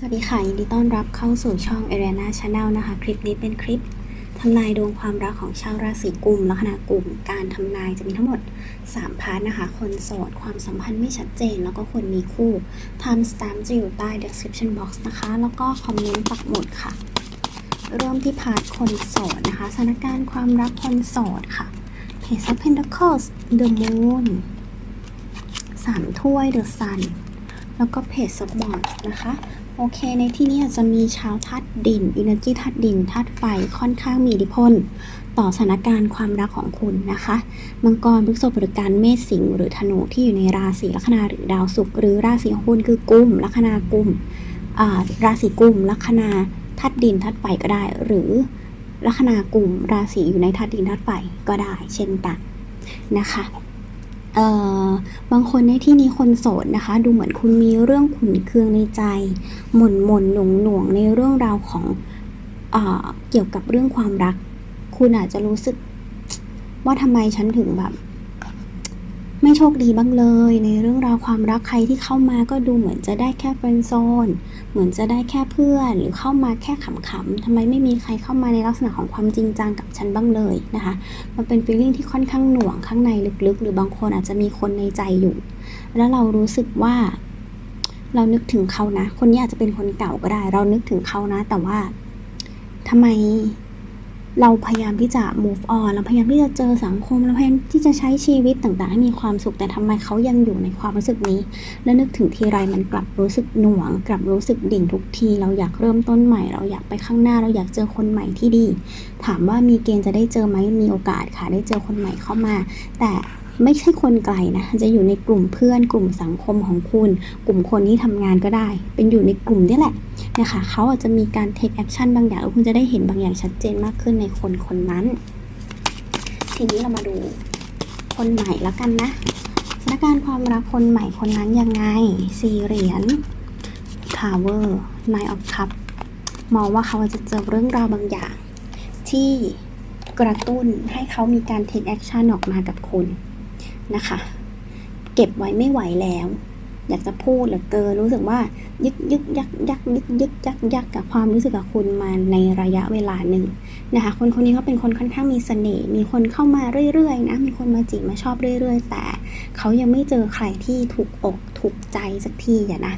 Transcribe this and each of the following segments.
สวัสดีค่ะ ยินดีต้อนรับเข้าสู่ช่อง a r i a n a Channel นะคะ คลิปนี้เป็นคลิปทำนายดวงความรักของชาวราศีกุมลัคนากุมการทำนายจะมีทั้งหมด 3 พาร์ทนะคะ คนโสด ความสัมพันธ์ไม่ชัดเจน แล้วก็คนมีคู่ time stamp จะอยู่ใต้ description box นะคะ แล้วก็คอมเมนต์ปักหมุดค่ะ เริ่มที่พาร์ทคนโสดนะคะ สถานการณ์ความรักคนโสดค่ะ Page of Pentacles The Moon สามถ้วย The Sun แล้วก็ Page of Wands นะคะ โอเค ในที่นี้อาจจะมีชาวธาตุดิน Energy ธาตุดินธาตุไฟค่อนข้างมีอิทธิพล ต่อสถานการณ์ความรักของคุณนะคะ มังกรพฤษภหรือการเมษสิงห์หรือธนูที่อยู่ในราศีลัคนาหรือดาวศุกร์หรือราศีของคุณคือกุมลัคนากุมอ่าราศีกุมลัคนาธาตุดินธาตุไฟก็ได้ หรือลัคนากุมราศีอยู่ในธาตุดินธาตุไฟก็ได้ เช่นกันนะคะ เอ่อบางคนในที่นี้คนโสดนะคะ ดูเหมือนคุณมีเรื่องขุนเคืองในใจ หม่นหม่นหน่วงหน่วงในเรื่องราวของอาเกี่ยวกับเรื่องความรัก คุณอาจจะรู้สึก ว่าทำไมฉันถึงแบบ ไม่โชคดีบ้างเลย ในเรื่องราวความรักใครที่เข้ามาก็ดูเหมือนจะได้แค่เฟรนด์โซน เหมือนจะได้แค่เพื่อน หรือเข้ามาแค่ขำๆทำไมไม่มีใครเข้ามาในลักษณะของความจริงจังกับฉันบ้างเลยนะคะ มันเป็นฟีลลิ่งที่ค่อนข้างหน่วงข้างในลึกๆ หรือบางคนอาจจะมีคนในใจอยู่ แล้วเรารู้สึกว่า เรานึกถึงเขานะ คนนี้อาจจะเป็นคนเก่าก็ได้ เรานึกถึงเขานะ แต่ว่าทำไม เราพยายามที่จะ move on เราพยายามที่จะเจอสังคม เราพยายามที่จะใช้ชีวิตต่างๆ ให้มีความสุข แต่ทำไมเขายังอยู่ในความรู้สึกนี้ และนึกถึงทีไรมันกลับรู้สึกหน่วง กลับรู้สึกดิ่งทุกที เราอยากเริ่มต้นใหม่ เราอยากไปข้างหน้า เราอยากเจอคนใหม่ที่ดี ถามว่ามีเกณฑ์จะได้เจอไหมมีโอกาสค่ะ ได้เจอคนใหม่เข้ามา แต่ ไม่ใช่คนไกลนะจะอยู่ในกลุ่มเพื่อนกลุ่มสังคมของคุณ กลุ่มคนที่ทำงานก็ได้ เป็นอยู่ในกลุ่มนี่แหละนะคะเขาอาจจะมีการ take action บางอย่างแล้วคุณจะได้เห็นบางอย่างชัดเจนมากขึ้นในคนคนนั้น ทีนี้เรามาดูคนใหม่แล้วกันนะสถานการณ์ความรักคนใหม่คนนั้นยังไงสี่เหรียญ Tower Nine of Cup มองว่าเขาอาจจะเจอเรื่องราวบางอย่าง ที่กระตุ้นให้เขามีการ take action ออกมากับคุณ นะคะ เก็บไว้ไม่ไหวแล้ว อยากจะพูดเหลือเกินรู้สึกว่ายึกยึกยักยักยึกยึกยักยักกับความรู้สึกกับคุณมาในระยะเวลาหนึ่งนะคะ คนคนนี้เขาเป็นคนค่อนข้างมีเสน่ห์มีคนเข้ามาเรื่อยๆนะมีคนมาจีบมาชอบเรื่อย ๆ แต่เขายังไม่เจอใครที่ถูกอกถูกใจสักทีอะนะ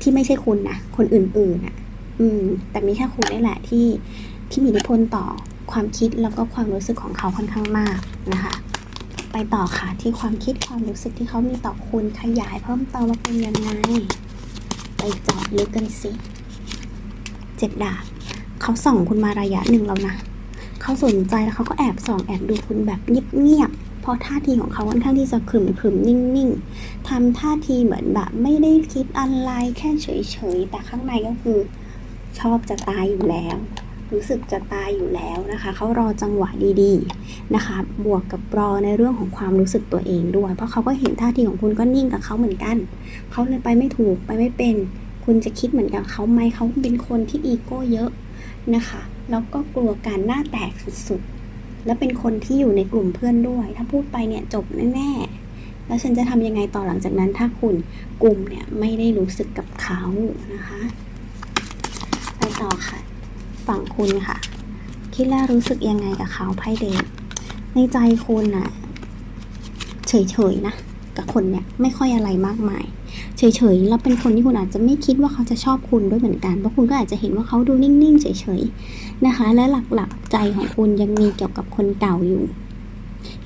ที่ไม่ใช่คุณนะคนอื่นๆอะอืม แต่มีแค่คุณนี่แหละที่ที่มีอิทธิพลต่อความคิดแล้วก็ความรู้สึกของเขาค่อนข้างมากนะคะ ไปต่อค่ะที่ความคิดความรู้สึกที่เขามีต่อคุณขยายเพิ่มเติมว่าเป็นยังไง ไปเจาะลึกกันสิเจ็ดดาบเขาส่องคุณมาระยะหนึ่งแล้วนะเขาสนใจแล้วเขาก็แอบส่องแอบดูคุณแบบเงียบๆเพราะท่าทีของเขาค่อนข้างที่จะขรึมขรึมนิ่งๆทำท่าทีเหมือนแบบไม่ได้คิดอะไรแค่เฉยๆแต่ข้างในก็คือ ชอบจะตายอยู่แล้ว รู้สึกจะตายอยู่แล้วนะคะ เขารอจังหวะดีๆนะคะ บวกกับรอในเรื่องของความรู้สึกตัวเองด้วย เพราะเขาก็เห็นท่าทีของคุณก็นิ่งกับเขาเหมือนกัน เขาเลยไปไม่ถูกไปไม่เป็น คุณจะคิดเหมือนกับเขาไหมเขาเป็นคนที่อีโก้เยอะนะคะ แล้วก็กลัวการหน้าแตกสุดๆ แล้วเป็นคนที่อยู่ในกลุ่มเพื่อนด้วย ถ้าพูดไปเนี่ยจบแน่ๆ แล้วฉันจะทำยังไงต่อหลังจากนั้น ถ้าคุณกลุ่มเนี่ยไม่ได้รู้สึกกับเขานะคะ ไปต่อค่ะ ฝั่งคุณค่ะ คิดแล้วรู้สึกยังไงกับเขาไพ่เดทในใจคุณน่ะ เฉยๆนะ กับคนเนี่ยไม่ค่อยอะไรมากมาย เฉยๆแล้วเป็นคนที่คุณอาจจะไม่คิดว่าเขาจะชอบคุณด้วยเหมือนกันเพราะคุณก็อาจจะเห็นว่าเขาดูนิ่งๆ เฉยๆนะคะ และหลักๆใจของคุณยังมีเกี่ยวกับคนเก่าอยู่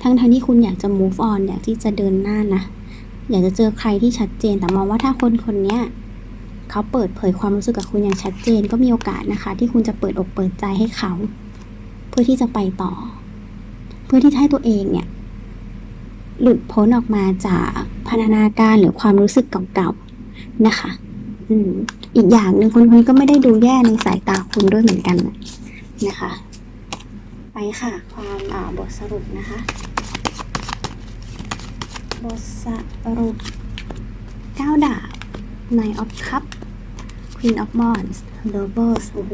ทั้งทที่คุณอยากจะ move on อยากที่จะเดินหน้านะอยากจะเจอใครที่ชัดเจนแต่มองว่าถ้าคนคนเนี้ย เขาเปิดเผยความรู้สึกกับคุณอย่างชัดเจน ก็มีโอกาสนะคะ ที่คุณจะเปิดอกเปิดใจให้เขา เพื่อที่จะไปต่อ เพื่อที่จะให้ตัวเองเนี่ย หลุดพ้นออกมาจากพันธนาการหรือความรู้สึกเก่าๆนะคะอือีกอย่างหนึ่งคนคนนี้ก็ไม่ได้ดูแย่ในสายตาคุณด้วยเหมือนกันนะนะคะ ไปค่ะ ความอ่าบทสรุปนะคะ บทสรุปเก้าดาบ Nine of Cup Queen of Wands Lovers โอ้โห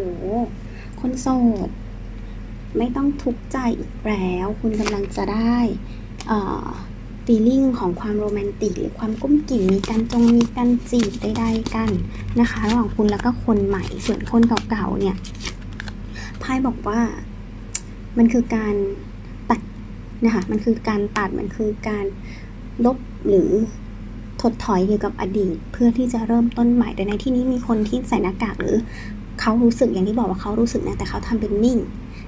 คนโสด ไม่ต้องทุกข์ใจอีกแล้ว คุณกำลังจะได้เอ่อฟีลิ่งของความโรแมนติกหรือความกุ้มกิ่มมีการจงมีการจีบใดๆกันนะคะระหว่างคุณแล้วก็คนใหม่ส่วนคนเก่าๆเนี่ยไพ่บอกว่ามันคือการตัดนะคะมันคือการตัดมันคือการลบหรือ ดถอยเกี่ยวกับอดีต เพื่อที่จะเริ่มต้นใหม่ แต่ในที่นี้มีคนที่ใส่หน้ากากหรือเขารู้สึกอย่างที่บอกว่าเขารู้สึกนะแต่เขาทำเป็นนิ่ง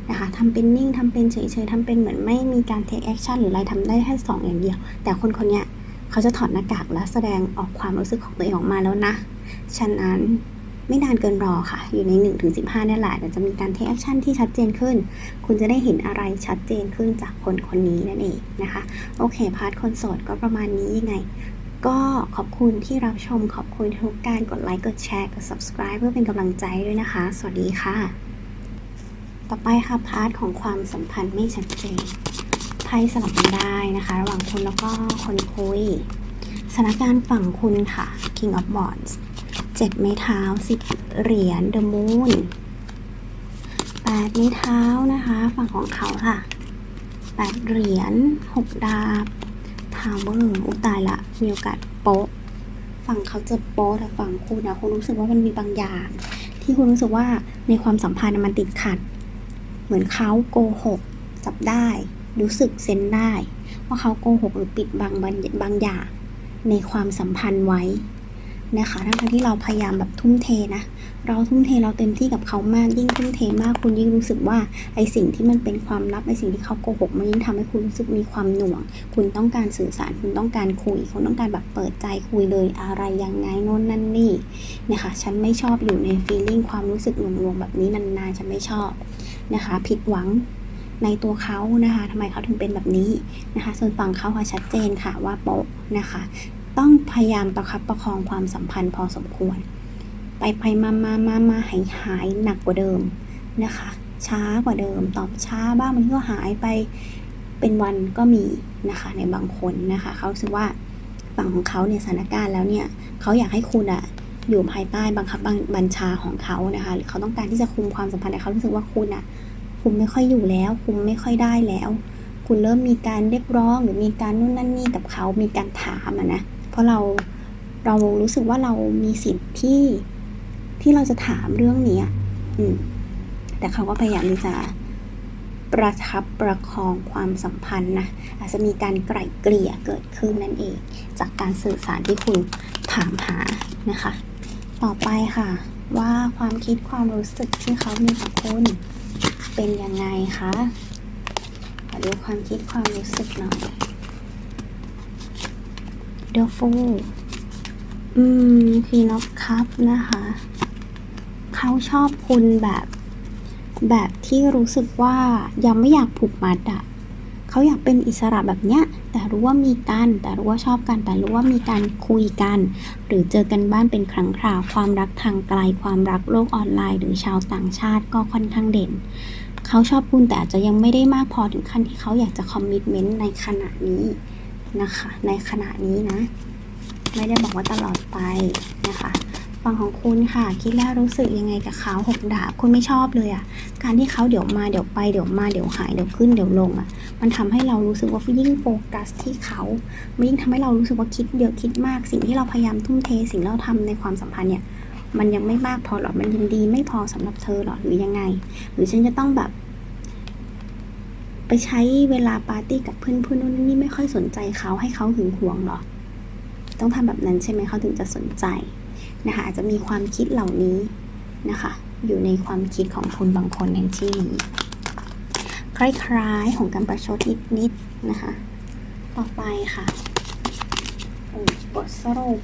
นะคะทำเป็นนิ่งทำเป็นเฉยๆทำเป็นเหมือนไม่มีการ take action หรืออะไรทำได้แค่สองอย่างเดียว แต่คนคนเนี้ยเขาจะถอดหน้ากากและแสดงออกความรู้สึกของตัวเองออกมาแล้วนะฉะนั้นไม่นานเกินรอค่ะ อยู่ใน 1-15ถึงนี่แหละเดี๋ยวจะมีการ take action ที่ชัดเจนขึ้น คุณจะได้เห็นอะไรชัดเจนขึ้นจากคนคนนี้นั่นเองนะคะ โอเค พาร์ทคนโสดก็ประมาณนี้ยังไง ก็ขอบคุณที่รับชมขอบคุณทุกการกดไลค์กดแชร์กด subscribe เพื่อเป็นกำลังใจด้วยนะคะ สวัสดีค่ะ ต่อไปค่ะพาร์ทของความสัมพันธ์ไม่ชัดเจนไพ่สลับกันได้นะคะ ระหว่างคุณแล้วก็คนคุยสถานการณ์ฝั่งคุณค่ะ King of Wands เจ็ดไม้เท้าสิบเหรียญ The Moon แปดไม้เท้านะคะ ฝั่งของเขาค่ะแปดเหรียญหกดาบ ทาวเวอร์อุตายละ มีโอกาสโป๊ะ ฝั่งเขาจะโป๊ะแต่ฝั่งคุณนะคุณรู้สึกว่ามันมีบางอย่าง ที่คุณรู้สึกว่าในความสัมพันธ์มันติดขัด เหมือนเขาโกหกจับได้ รู้สึกเซนได้ ว่าเขาโกหกหรือปิดบังบางบางอย่างในความสัมพันธ์ไว้ นะคะทั้งที่เราพยายามแบบทุ่มเทนะ เราทุ่มเทเราเต็มที่กับเขามากยิ่งทุ่มเทมากคุณยิ่งรู้สึกว่าไอสิ่งที่มันเป็นความลับไอสิ่งที่เขาโกหกมันยิ่งทำให้คุณรู้สึกมีความหน่วง คุณต้องการสื่อสารคุณต้องการคุยคุณต้องการแบบเปิดใจคุยเลยอะไรยังไงโน่นนั่นนี่นะคะฉันไม่ชอบอยู่ในฟีลลิ่งความรู้สึกหน่วงๆแบบนี้นานๆฉันไม่ชอบนะคะ ผิดหวังในตัวเขานะคะทำไมเขาถึงเป็นแบบนี้นะคะ ส่วนฝั่งเขาค่ะชัดเจนค่ะว่าโป๊ะนะคะ ต้องพยายามประคับประคองความสัมพันธ์พอสมควร ไปไปมามามามาหายหายหนักกว่าเดิมนะคะ ช้ากว่าเดิม ตอบช้าบ้างมันก็หายไปเป็นวันก็มีนะคะในบางคนนะคะเขาสึกว่าฝั่งของเขาเนี่ยสถานการณ์แล้วเนี่ยเขาอยากให้คุณอะอยู่ภายใต้บังคับบัญชาของเขานะคะหรือเขาต้องการที่จะคุมความสัมพันธ์แต่เขารู้สึกว่าคุณอะคุมไม่ค่อยอยู่แล้ว คุมไม่ค่อยได้แล้ว คุณเริ่มมีการเรียกร้องหรือมีการนู่นนั่นนี่กับเขา มีการถามอะนะ ราะเราเรารู้สึกว่าเรามีสิทธิ์ที่ที่เราจะถามเรื่องนี้อืมแต่เขาก็พยายามที่จะประทับประคองความสัมพันธ์นะอาจจะมีการไกล่เกลี่ยเกิดขึ้นนั่นเอง จากการสื่อสารที่คุณถามหานะคะ ต่อไปค่ะ ว่าความคิดความรู้สึกที่เขามีต่อคุณเป็นยังไงคะขอดูความคิดความรู้สึกหน่อย The Fool อืม Queen of Cup นะคะ เขาชอบคุณแบบ แบบที่รู้สึกว่ายังไม่อยากผูกมัดอะเขาอยากเป็นอิสระแบบเนี้ย แต่รู้ว่ามีกัน แต่รู้ว่าชอบกัน แต่รู้ว่ามีการคุยกัน หรือเจอกันบ้านเป็นครั้งคราว ความรักทางไกล ความรักโลกออนไลน์ หรือชาวต่างชาติก็ค่อนข้างเด่น เขาชอบคุณแต่อาจจะยังไม่ได้มากพอถึงขั้นที่เขาอยากจะคอมมิชเมนต์ในขณะนี้ นะคะ ในขณะนี้นะ ไม่ได้บอกว่าตลอดไปนะคะฟังของคุณค่ะ คิดแล้วรู้สึกยังไงกับเขาหกดาบคุณไม่ชอบเลยอะ่ะ การที่เขาเดี๋ยวมาเดี๋ยวไปเดี๋ยวมาเดี๋ยวหายเดี๋ยวขึ้นเดี๋ยวลงอะ่ะ มันทำให้เรารู้สึกว่ายิ่งโฟกัสที่เขามันยิ่งทำให้เรารู้สึกว่าคิดเยอะคิดมาก สิ่งที่เราพยายามทุ่มเทสิ่งที่เราทำในความสัมพันธ์เนี่ยมันยังไม่มากพอหรอ มันยังดีไม่พอสำหรับเธอหรอ หรือยังไง หรือฉันจะต้องแบบ ไปใช้เวลาปาร์ตี้กับเพื่อนเพื่อนนู่นนี่ไม่ค่อยสนใจเขาให้เขาหึงหวงหรอ ต้องทำแบบนั้นใช่ไหมเขาถึงจะสนใจนะคะอาจจะมีความคิดเหล่านี้นะคะ อยู่ในความคิดของคนบางคนในที่นี้คล้ายๆของการประชดนิดๆนะคะ ต่อไปค่ะบทสรุป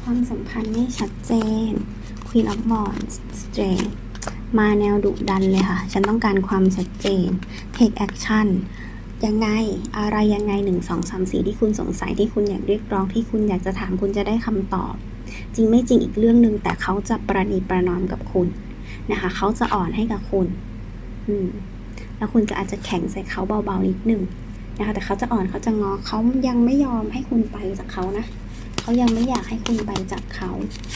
ความสัมพันธ์ไม่ชัดเจน Queen of Wands Strength มาแนวดุดันเลยค่ะ ฉันต้องการความชัดเจน take action ยังไงอะไรยังไงหนึ่งสองสามสี่ที่คุณสงสัยที่คุณอยากเรียกร้องที่คุณอยากจะถามคุณจะได้คำตอบ จริงไม่จริงอีกเรื่องหนึ่งแต่เขาจะประนีประนอมกับคุณนะคะ เขาจะอ่อนให้กับคุณ อืม แล้วคุณจะอาจจะแข็งใส่เขาเบาๆนิดหนึ่งนะคะ แต่เขาจะอ่อนเขาจะงอเขายังไม่ยอมให้คุณไปจากเขานะ เขายังไม่อยากให้คุณไปจากเขา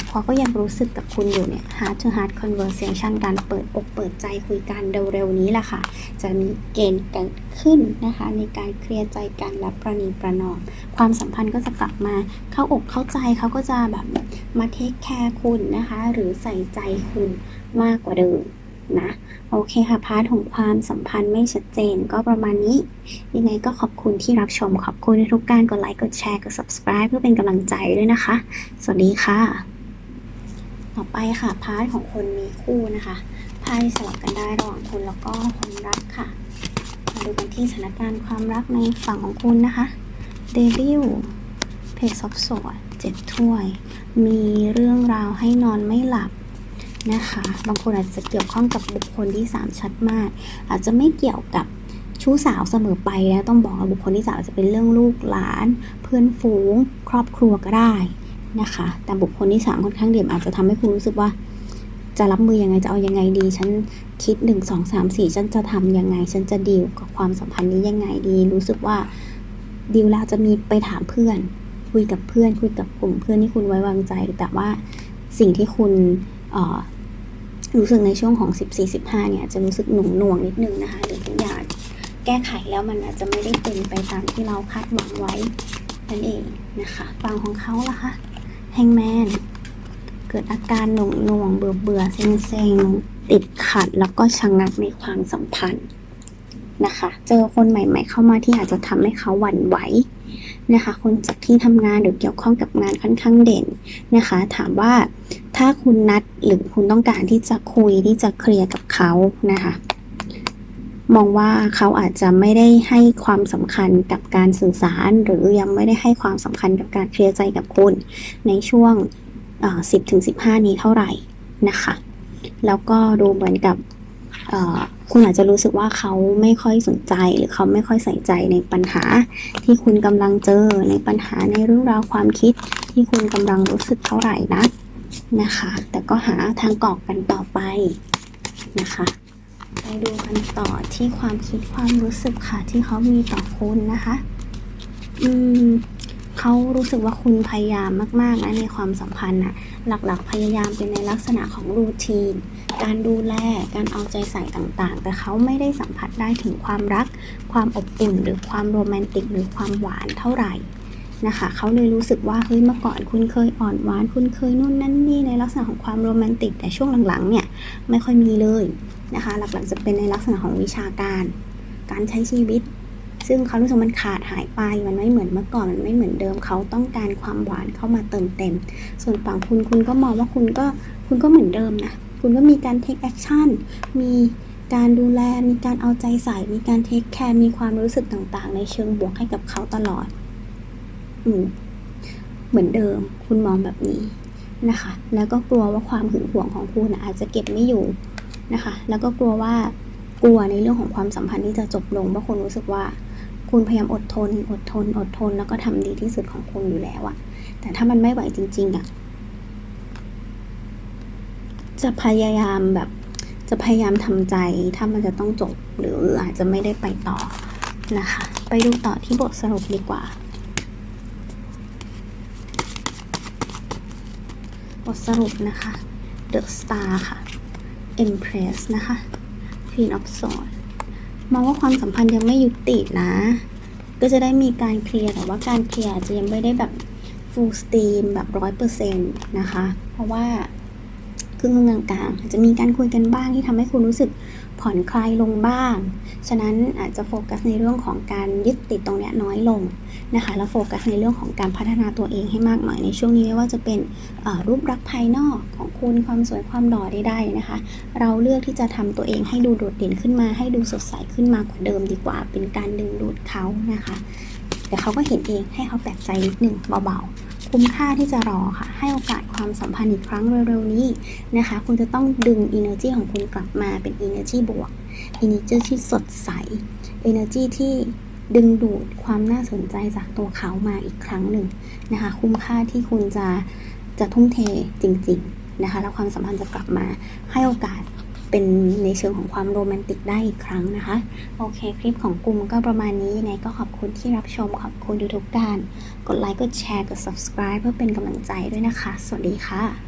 เขาก็ยังรู้สึกกับคุณอยู่เนี่ย heart to heart conversation การเปิดอกเปิดใจคุยกันเร็วๆนี้แหละค่ะ จะมีเกณฑ์เกิดขึ้นนะคะ ในการเคลียร์ใจกันและประนีประนอม ความสัมพันธ์ก็จะกลับมาเข้าอกเข้าใจเขาก็จะแบบมาเทคแคร์คุณนะคะ หรือใส่ใจคุณมากกว่าเดิม นะโอเคค่ะพาร์ทของความสัมพันธ์ไม่ชัดเจนก็ประมาณนี้ ยังไงก็ขอบคุณที่รับชมขอบคุณทุกการกดไลค์กดแชร์กด subscribe เพื่อเป็นกำลังใจด้วยนะคะ สวัสดีค่ะ ต่อไปค่ะพาร์ทของคนมีคู่นะคะไพ่สลับกันได้ระหว่างคุณแล้วก็คนรักค่ะมาดูกันที่สถานการณ์ความรักในฝั่งของคุณนะคะเดวิลเพจซอฟสวดเจ็ดถ้วย มีเรื่องราวให้นอนไม่หลับ นะคะ บางคนอาจจะเกี่ยวข้องกับบุคคลที่ 3 ชัดมาก อาจจะไม่เกี่ยวกับชู้สาวเสมอไปนะต้องบอกว่าบุคคลที่สามอาจจะเป็นเรื่องลูกหลาน เพื่อนฝูง ครอบครัวก็ได้นะคะ แต่บุคคลที่3ค่อนข้างเด่นอาจจะทำให้คุณรู้สึกว่า จะรับมือยังไงจะเอายังไงดี ฉันคิด1 2 3 4ฉันจะทำยังไง ฉันจะดีลกับความสัมพันธ์นี้ยังไงดี รู้สึกว่าดีลแล้วจะมีไปถามเพื่อน คุยกับเพื่อน คุยกับกลุ่มเพื่อนที่คุณไว้วางใจ แต่ว่าสิ่งที่คุณ รู้สึกในช่วงของ 14-15 เนี่ยจะรู้สึกหนุ่งหน่วงนิดนึงนะคะหรือทุกอย่างแก้ไขแล้วมันอาจจะไม่ได้เป็นไปตามที่เราคาดหวังไว้นั่นเองนะคะฟังของเขาล่ะคะแฮงแมนเกิดอาการหน่วงหน่วงเบื่อเบื่อเซ็งเซ็งติดขัดแล้วก็ชะงักในความสัมพันธ์นะคะ เจอคนใหม่ ๆ เข้ามาที่อาจจะทำให้เขาหวั่นไหวนะคะ คนจากที่ทำงานหรือเกี่ยวข้องกับงานค่อนข้างเด่นนะคะ ถามว่า ถ้าคุณนัดหรือคุณต้องการที่จะคุยที่จะเคลียร์กับเขานะคะ มองว่าเขาอาจจะไม่ได้ให้ความสำคัญกับการสื่อสาร หรือยังไม่ได้ให้ความสำคัญกับการเคลียร์ใจกับคุณ ในช่วง10ถึง15นี้เท่าไหร่นะคะ แล้วก็ดูเหมือนกับคุณอาจจะรู้สึกว่าเขาไม่ค่อยสนใจหรือเขาไม่ค่อยใส่ใจในปัญหาที่คุณกำลังเจอในปัญหาในเรื่องราวความคิดที่คุณกำลังรู้สึกเท่าไหร่นะ นะคะ แต่ก็หาทางกอกกันต่อไปนะคะ ไปดูกันต่อที่ความคิดความรู้สึกค่ะที่เขามีต่อคุณนะคะ อืมเขารู้สึกว่าคุณพยายามมากๆนะในความสัมพันธ์นะหลักๆ พยายามเป็นในลักษณะของรูทีน การดูแล การเอาใจใส่ต่างๆ แต่เขาไม่ได้สัมผัสได้ถึงความรัก ความอบอุ่น หรือความโรแมนติก หรือความหวานเท่าไหร่ นะคะ เขาเลยรู้สึกว่าเฮ้ยเมื่อก่อนคุณเคยอ่อนหวาน คุณเคยนู่นนั่นนี่ในลักษณะของความโรแมนติก แต่ช่วงหลังๆเนี่ยไม่ค่อยมีเลยนะคะ หลักๆจะเป็นในลักษณะของวิชาการ การใช้ชีวิต ซึ่งเขารู้สึกมันขาดหายไป มันไม่เหมือนเมื่อก่อน มันไม่เหมือนเดิม เขาต้องการความหวานเข้ามาเติมเต็ม ส่วนฝั่งคุณคุณก็มองว่าคุณก็คุณก็เหมือนเดิมนะ คุณก็มีการ take action มีการดูแล มีการเอาใจใส่ มีการ take care มีความรู้สึกต่างๆ ในเชิงบวกให้กับเขาตลอด อืมเหมือนเดิม คุณมองแบบนี้นะคะ แล้วก็กลัวว่าความหึงหวงของคุณอาจจะเก็บไม่อยู่นะคะ แล้วก็กลัวว่ากลัวในเรื่องของความสัมพันธ์ที่จะจบลงเพราะคุณรู้สึกว่า คุณพยายามอดทน อดทน อดทน แล้วก็ทำดีที่สุดของคุณอยู่แล้วอะแต่ถ้ามันไม่ไหวจริง ๆอะจะพยายามแบบจะพยายามทำใจถ้ามันจะต้องจบหรืออาจจะไม่ได้ไปต่อนะคะ ไปดูต่อที่บทสรุปดีกว่า ทสรุปนะคะ The Star ค่ะ Empress นะคะ Queen of Swords มองว่าความสัมพันธ์ยังไม่ยุตินะ ก็จะได้มีการเคลียร์แต่ว่าการเคลียร์จจะยังไม่ได้แบบ full steam แบบร้อยเปอร์เซ็นต์นะคะ เพราะว่า ครึ่งกลางๆอาจจะมีการคุยกันบ้างที่ทำให้คุณรู้สึกผ่อนคลายลงบ้าง ฉะนั้นอาจจะโฟกัสในเรื่องของการยึดติดตรงนี้น้อยลงนะคะ แล้วโฟกัสในเรื่องของการพัฒนาตัวเองให้มากหน่อยในช่วงนี้ไม่ว่าจะเป็นรูปลักษณ์ภายนอกของคุณความสวยความหล่อได้ๆนะคะ เราเลือกที่จะทำตัวเองให้ดูโดดเด่นขึ้นมา ให้ดูสดใสขึ้นมากว่าเดิมดีกว่า เป็นการดึงดูดเขานะคะ เดี๋ยวเขาก็เห็นเองให้เขาแปลกใจนิดหนึ่งเบาๆ คุ้มค่าที่จะรอค่ะ ให้โอกาสความสัมพันธ์อีกครั้งเร็วๆนี้นะคะ คุณจะต้องดึง energy ของคุณกลับมาเป็น energy บวก energy ที่สดใส energy ที่ดึงดูดความน่าสนใจจากตัวเขามาอีกครั้งหนึ่งนะคะ คุ้มค่าที่คุณจะจะทุ่มเทจริง ๆนะคะ แล้วความสัมพันธ์จะกลับมาให้โอกาส เป็นในเชิงของความโรแมนติกได้อีกครั้งนะคะ โอเค คลิปของกลุ่มก็ประมาณนี้ยังไงก็ขอบคุณที่รับชมขอบคุณทุกๆการ กดไลค์กดแชร์กด subscribe เพื่อเป็นกำลังใจด้วยนะคะ สวัสดีค่ะ